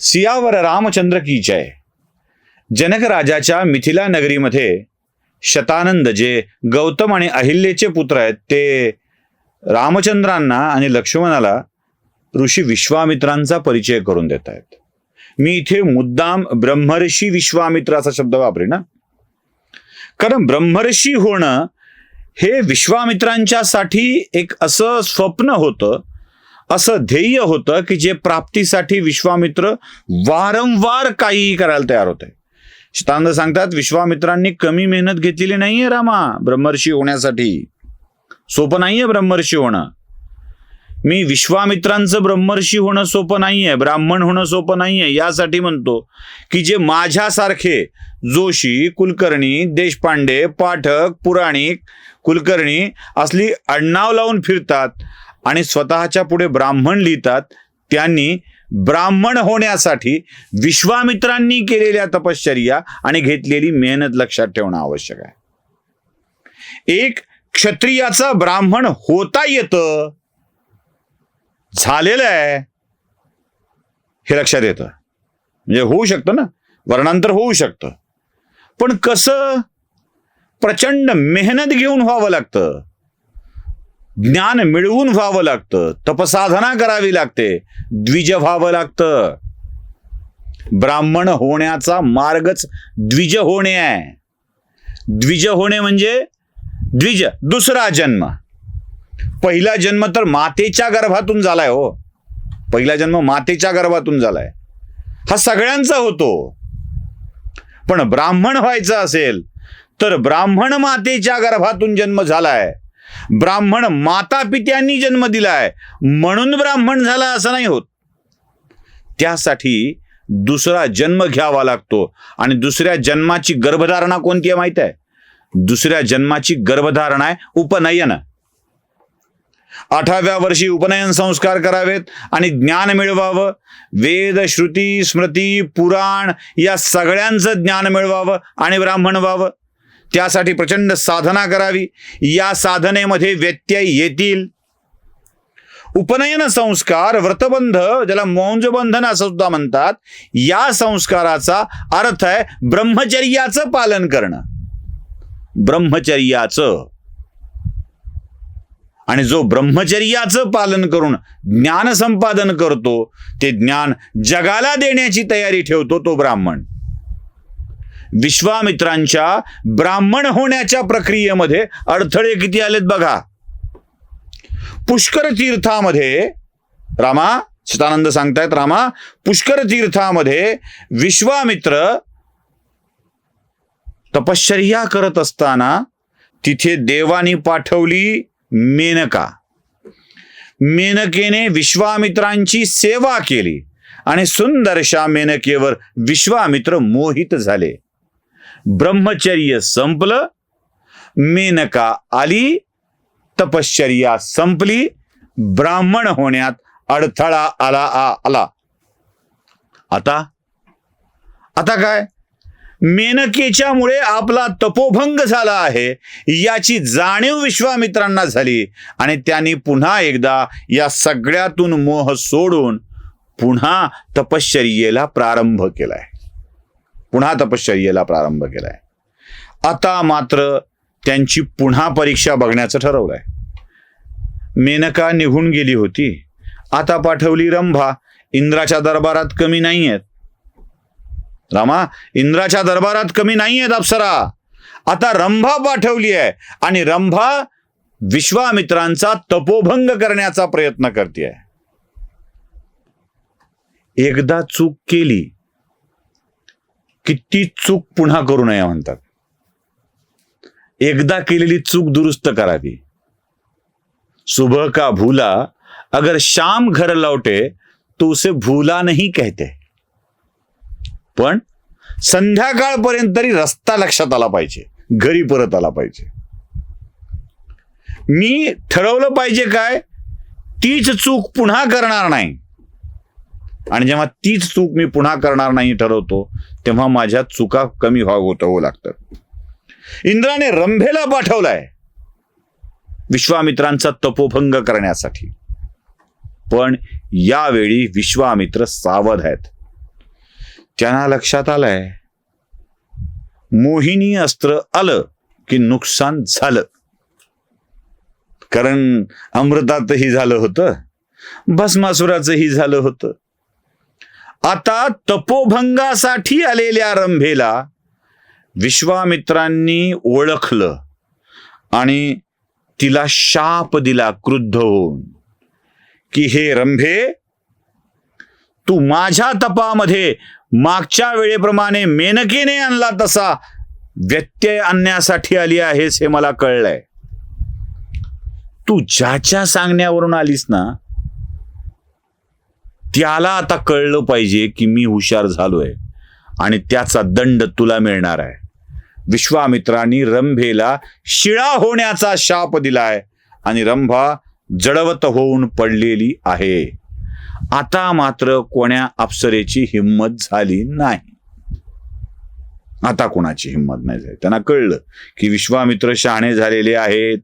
सियावर रामचंद्र की जय. जनक राजाच्या मिथिला नगरीमध्ये शतानंद जे गौतम आणि अहिल्येचे पुत्र आहेत ते रामचंद्रांना आणि लक्ष्मणाला ऋषी विश्वामित्रांचा परिचय करून देत आहेत. मी इथे मुद्दाम ब्रह्मर्षी विश्वामित्र असा शब्द वापरे ना कारण ब्रह्मर्षी होणं हे विश्वामित्रांच्यासाठी एक असं स्वप्न होतं असं ध्येय होतं की जे प्राप्तीसाठी विश्वामित्र वारंवार काहीही करायला तयार होते. शतानंद सांगतात विश्वामित्रांनी कमी मेहनत घेतलेली नाहीये रामा ब्रह्मर्षी होण्यासाठी. सोपं नाहीये ब्रह्मर्षी होणं. मी विश्वामित्रांचं ब्रह्मर्षी होणं सोपं नाहीये ब्राह्मण होणं सोपं नाहीये यासाठी म्हणतो की जे माझ्यासारखे जोशी कुलकर्णी देशपांडे पाठक पुराणिक कुलकर्णी असली आडनाव लावून फिरतात आणि स्वतःच्या पुढे ब्राह्मण लिहितात त्यांनी ब्राह्मण होण्यासाठी विश्वामित्रांनी केलेल्या तपश्चर्या आणि घेतलेली मेहनत लक्षात ठेवणं आवश्यक आहे. एक क्षत्रियाचा ब्राह्मण होता येतं. झालेलं आहे. हे लक्षात येतं. म्हणजे होऊ शकतं ना? वर्णांतर होऊ शकतं. पण कसं? प्रचंड मेहनत घेऊन व्हावं लागतं. ज्ञान मिळवून व्हावं लागतं. तपसाधना करावी लागते. द्विज व्हावं लागतं. ब्राह्मण होण्याचा मार्गच द्विज होणे आहे. द्विज होणे म्हणजे द्विज दुसरा जन्म. पहिला जन्म तर मातेच्या गर्भातून झालाय हो. पहिला जन्म मातेच्या गर्भातून झालाय. हा सगळ्यांचा होतो. पण ब्राह्मण व्हायचं असेल तर ब्राह्मण मातेच्या गर्भातून जन्म झालाय. ब्राह्मण माता पित्यांनी जन्म दिलाय. म्हणून ब्राह्मण झाला असं नाही होत. त्यासाठी दुसरा जन्म घ्यावा लागतो. आणि दुसऱ्या जन्माची गर्भधारणा कोणती आहे माहीत आहे? दुसऱ्या जन्माची गर्भधारणा आहे उपनयन. अठराव्या वर्षी उपनयन संस्कार करावेत आणि ज्ञान मिळवावं. वेद श्रुती स्मृती पुराण या सगळ्यांचं ज्ञान मिळवावं आणि ब्राह्मण व्हावं. त्यासाठी प्रचंड साधना करावी. या साधनेमध्ये व्यत्यय येतील. उपनयन संस्कार व्रतबंध ज्याला मौंजबंधन असं सुद्धा म्हणतात या संस्काराचा अर्थ आहे ब्रह्मचर्याचं पालन करणं. ब्रह्मचर्याचं. आणि जो ब्रह्मचर्याचं पालन करून ज्ञान संपादन करतो ते ज्ञान जगाला देण्याची तयारी ठेवतो तो ब्राह्मण. विश्वामित्रांच्या ब्राह्मण होण्याच्या प्रक्रियेमध्ये अडथळे किती आलेत बघा. पुष्कर तीर्थामध्ये रामा सतानंद सांगतायत रामा पुष्कर तीर्थामध्ये विश्वामित्र तपश्चर्या करत असताना तिथे देवानी पाठवली मेनका. मेनकेने विश्वामित्रांची सेवा केली आणि सुंदरशा मेनकेवर विश्वामित्र मोहित झाले. ब्रह्मचर्य संपलं मेनका आली तपश्चर्या संपली ब्राह्मण होण्यात अडथळा आला आ आला. आता? आता काय? मेनकेच्यामुळे आपला तपोभंग झाला आहे याची जाणीव विश्वामित्रांना झाली आणि त्यांनी पुन्हा एकदा या सगळ्यातून मोह सोडून पुन्हा तपश्चर्येला प्रारंभ केलाय. पुन्हा तपश्चर्येला प्रारंभ केलाय. आता मात्र त्यांची पुन्हा परीक्षा बघण्याचं ठरवलंय. मेनका निघून गेली होती. आता पाठवली रंभा. इंद्राच्या दरबारात कमी नाही आहेत रामा इंद्राच्या दरबारात कमी नाही आहेत अप्सरा. आता रंभा पाठवली आहे आणि रंभा विश्वामित्रांचा तपोभंग करण्याचा प्रयत्न करते एकदा चूक केली की ती चूक पुन्हा करू नये म्हणतात. एकदा केलेली चूक दुरुस्त करावी सुबह का भूला अगर शाम घर लौटे तो उसे भूला नहीं कहते. पण संध्याकाळपर्यंत तरी रस्ता लक्षात आला पाहिजे घरी परत आला पाहिजे. मी ठरवलं पाहिजे काय? तीच चूक पुन्हा करणार नाही. आणि जेव्हा तीच चूक मी पुन्हा करणार नाही ठरवतो तेव्हा माझ्या चुका कमी व्हाव होत होऊ लागतात. इंद्राने रंभेला पाठवलाय. विश्वामित्रांचा तपोभंग करण्यासाठी. पण यावेळी विश्वामित्र सावध आहेत. त्यांना लक्षात आलंय मोहिनी अस्त्र आलं की नुकसान झालं. कारण अमृतातही झालं होतं भस्मासुराचंही झालं होतं. आता तपोभंगासाठी आलेल्या रंभेला विश्वामित्रांनी ओळखलं आणि तिला शाप दिला क्रुद्ध होऊन की हे रंभे तू माझ्या तपामध्ये मागच्या वेळेप्रमाणे मेनकेने आणला तसा व्यत्यय आणण्यासाठी आली आहेस हे मला कळलंय. तू ज्याच्या सांगण्यावरून आलीस ना त्याला आता कळलं पाहिजे की मी हुशार झालोय. आणि त्याचा दंड तुला मिळणार आहे. विश्वामित्रांनी रंभेला शिळा होण्याचा शाप दिलाय. आणि रंभा जडवत होऊन पडलेली आहे. आता मात्र कोण्या अप्सरेची हिंमत झाली नाही. आता कोणाची हिंमत नाही झाली? त्यांना कळलं की विश्वामित्र शहाणे झालेले आहेत.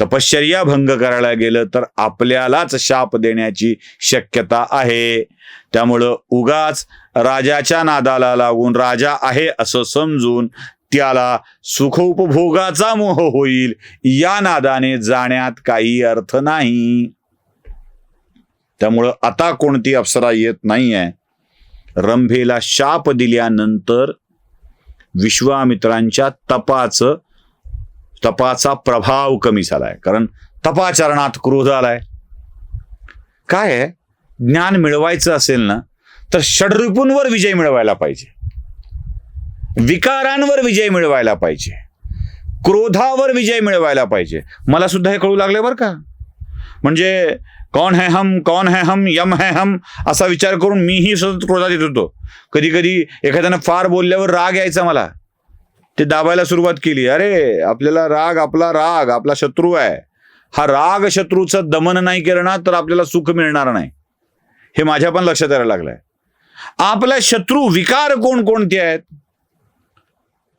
तपश्चर्या भंग करायला गेलं तर आपल्यालाच शाप देण्याची शक्यता आहे. त्यामुळं उगाच राजाच्या नादाला लागून राजा आहे असं समजून त्याला सुखोपभोगाचा मोह होईल या नादाने जाण्यात काही अर्थ नाही. त्यामुळं आता कोणती अप्सरा येत नाहीये. रंभेला शाप दिल्यानंतर विश्वामित्रांच्या तपाचं तपाचा प्रभाव कमी झालाय. कारण तपाचरणात क्रोध आलाय. काय आहे? ज्ञान मिळवायचं असेल ना तर षडरिपूंवर विजय मिळवायला पाहिजे. विकारांवर विजय मिळवायला पाहिजे. क्रोधावर विजय मिळवायला पाहिजे. मला सुद्धा हे कळू लागले बरं का? म्हणजे कौन है हम कौन है हम यम है हम असा विचार करून मीही सतत क्रोधात येत होतो. कधी कधी एखाद्यानं फार बोलल्यावर राग यायचा मला. ते दाबायला सुरुवात केली. अरे आपल्याला राग आपला राग आपला शत्रू आहे. हा राग शत्रूचं दमन नाही करणार तर आपल्याला सुख मिळणार नाही. हे माझ्या पण लक्षात यायला लागलंय. आपला शत्रू विकार कोण कोणते आहेत?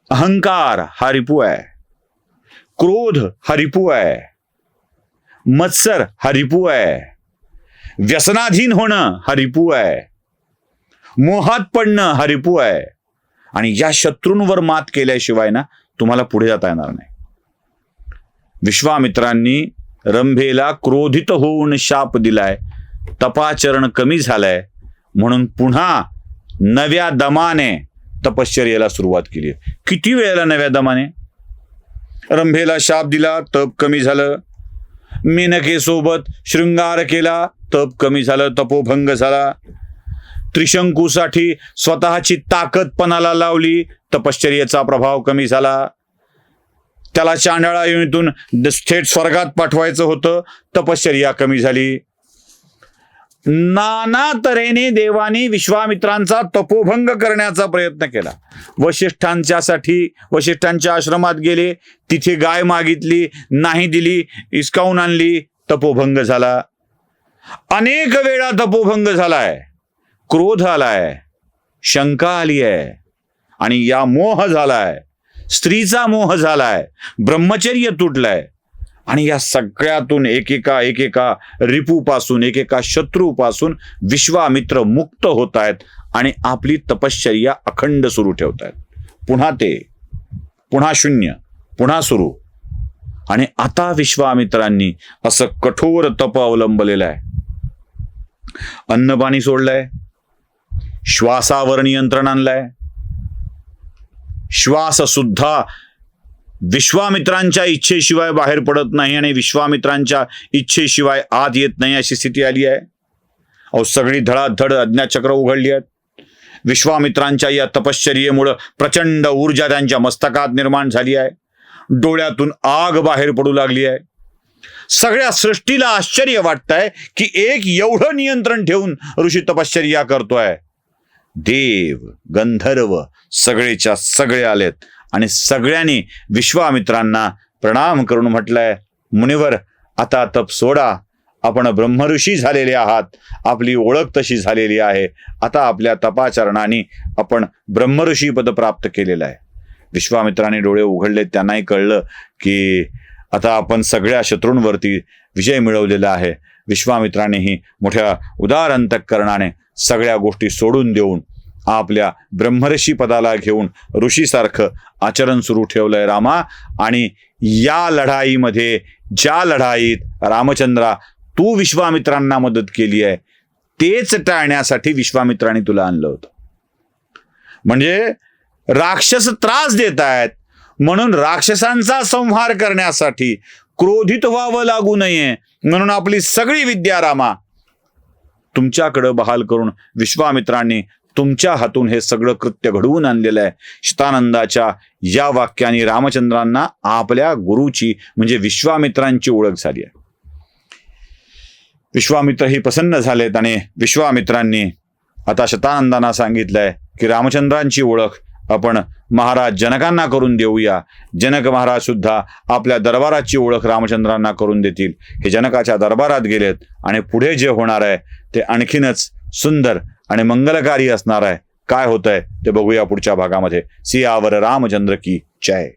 अहंकार हा रिपू आहे. क्रोध हा रिपू आहे. मत्सर हा रिपू आहे. व्यसनाधीन होणं हा रिपू आहे. मोहात पडणं हा रिपू आहे. आणि या शत्रूंवर मात केल्याशिवाय ना तुम्हाला पुढे जाता येणार नाही. विश्वामित्रांनी रंभेला क्रोधित होऊन शाप दिलाय तपाचरण कमी झालंय म्हणून पुन्हा नव्या दमाने तपश्चर्याला सुरुवात केली किती वेळेला नव्या दमाने? रंभेला शाप दिला तप कमी झालं. मेनकेसोबत शृंगार केला तप कमी झालं तपोभंग झाला. त्रिशंकूसाठी स्वतःची ताकद पणाला लावली. तपश्चर्याचा प्रभाव कमी झाला. त्याला चांडाळा योनीतून थेट स्वर्गात पाठवायचं होतं. तपश्चर्या कमी झाली. नाना तऱ्हेने देवाने विश्वामित्रांचा तपोभंग करण्याचा प्रयत्न केला. वशिष्ठांच्यासाठी वशिष्ठांच्या आश्रमात गेले. तिथे गाय मागितली नाही दिली इसकावून आणली. तपोभंग झाला. अनेक वेळा तपोभंग झालाय. क्रोध आलाय शंका आली आहे आणि या मोह झालाय स्त्रीचा मोह झालाय ब्रह्मचर्य तुटलाय आणि या सगळ्यातून एकेका एकेका रिपूपासून एकेका शत्रूपासून विश्वामित्र मुक्त होत आहेत आणि आपली तपश्चर्या अखंड सुरू ठेवत आहेत पुन्हा ते पुन्हा शून्य पुन्हा सुरू. आणि आता विश्वामित्रांनी असं कठोर तप अवलंबलेलं आहे. अन्नपाणी सोडलंय श्वासावर नियंत्रण आणलंय. श्वास सुद्धा विश्वामित्रांच्या इच्छेशिवाय बाहेर पडत नाही आणि विश्वामित्रांच्या इच्छेशिवाय आत येत नाही अशी स्थिती आली आहे. अहो सगळी धडाधड अज्ञाचक्र उघडली आहेत. विश्वामित्रांच्या या तपश्चर्येमुळं प्रचंड ऊर्जा त्यांच्या मस्तकात निर्माण झाली आहे. डोळ्यातून आग बाहेर पडू लागली आहे. सगळ्या सृष्टीला आश्चर्य वाटतंय की एक एवढं नियंत्रण ठेवून ऋषी तपश्चर्या करतोय. देव गंधर्व सगळेच्या सगळे आलेत. आणि सगळ्यांनी विश्वामित्रांना प्रणाम करून म्हटलंय मुनिवर आता तप सोडा. आपण ब्रह्मऋषी झालेले आहात. आपली ओळख तशी झालेली आहे. आता आपल्या तपाचरणाने आपण ब्रह्मऋषी पद प्राप्त केलेलं आहे. विश्वामित्राने डोळे उघडले त्यांनाही कळलं की आता आपण सगळ्या शत्रूंवरती विजय मिळवलेला आहे. विश्वामित्रानेही मोठ्या उदार अंतकरणाने सगळ्या गोष्टी सोडून देऊन आपल्या ब्रह्मर्षी पदाला घेऊन ऋषीसारखं आचरण सुरू ठेवलंय रामा. आणि या लढाईमध्ये ज्या लढाईत रामचंद्रा तू विश्वामित्रांना मदत केली आहे तेच टाळण्यासाठी विश्वामित्रांनी तुला आणलं होतं. म्हणजे राक्षस त्रास देत आहेत. म्हणून राक्षसांचा संहार करण्यासाठी क्रोधित व्हावं लागू नये. म्हणून आपली सगळी विद्या रामा तुमच्याकडं बहाल करून विश्वामित्रांनी तुमच्या हातून हे सगळं कृत्य घडवून आणलेलं आहे. शतानंदाच्या या वाक्याने रामचंद्रांना आपल्या गुरुची म्हणजे विश्वामित्रांची ओळख झाली आहे. विश्वामित्र ही प्रसन्न झालेत आणि विश्वामित्रांनी आता शतानंदांना सांगितलंय की रामचंद्रांची ओळख आपण महाराज जनकांना करून देऊया. जनक महाराज सुद्धा आपल्या दरबाराची ओळख रामचंद्रांना करून देतील. हे जनकाच्या दरबारात गेलेत आणि पुढे जे होणार आहे ते आणखीनच सुंदर आणि मंगलकारी असणार आहे. काय होतंय ते बघूया पुढच्या भागामध्ये. सियावर रामचंद्र की जय.